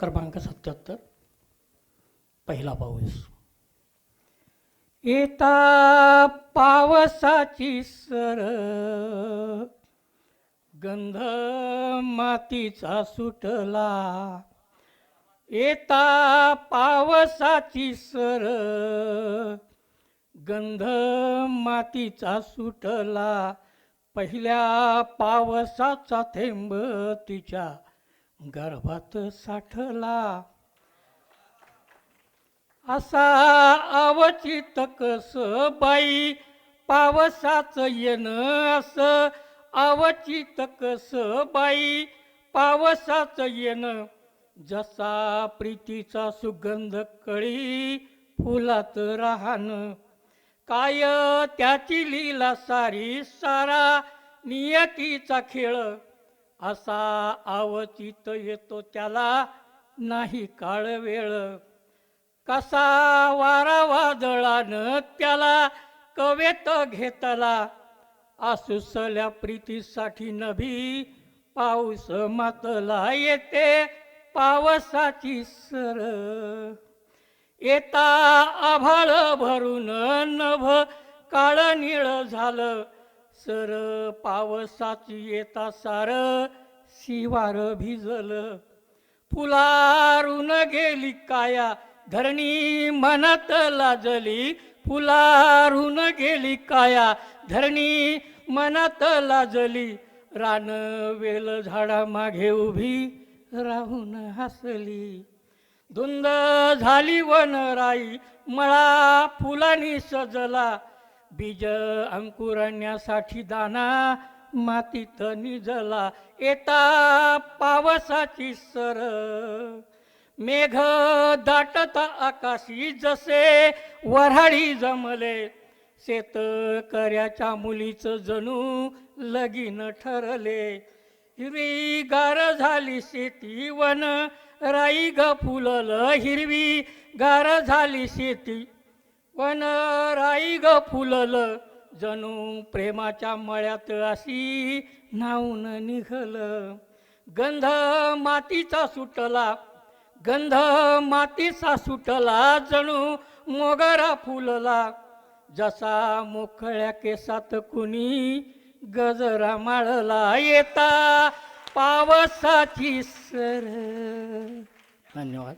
क्रमांक सत्याहत्तर पहिला पाऊस. येता पावसाची सर गंध मातीचा सुटला. येता पावसाची सर गंध मातीचा सुटला. पहिल्या पावसाचा थेंब तिच्या गर्भात साठला. असा अवचित कस बाई पावसाचं येणं असं. अवचित कस बाई पावसाचं येणं. जसा प्रीतीचा सुगंध कळी फुलात राहणं काय त्याची लीला सारी सारा नियतीचा खेळ. असा आवचित येतो त्याला नाही काळ वेळ. कसा वारा वादळानं त्याला कवेत घेतला? आसुसल्या प्रीतीसाठी नभी पाऊस मातला येते पावसाची सर. येता आभाळ भरून नभ काळ निळ झालं. सर पावसाची येता सार शिवार भिजलं. फुलारून गेली काया धरणी मनात लाजली. फुलारून गेली काया धरणी मनात लाजली. रान वेल झाडा मागे उभी राहून हसली. धुंद झाली वनराई मळा फुलांनी सजला. बीज अंकुरण्यासाठी दाना मातीत निजला. येता पावसाची सर. मेघ दाटत आकाशी जसे वऱ्हाडी जमले. शेतकऱ्याच्या मुलीचं जणू लगीन ठरले. हिरवी गार झाली शेती वन. राई ग फुललं हिरवी गार झाली शेती. पण राई ग फुललं जणू प्रेमाच्या मळ्यात अशी नावून निघलं. गंध मातीचा सुटला गंध मातीचा सुटला जणू मोगरा फुलला. जसा मोकळ्या केसात कुणी गजरा माळला येता पावसाची सर. धन्यवाद.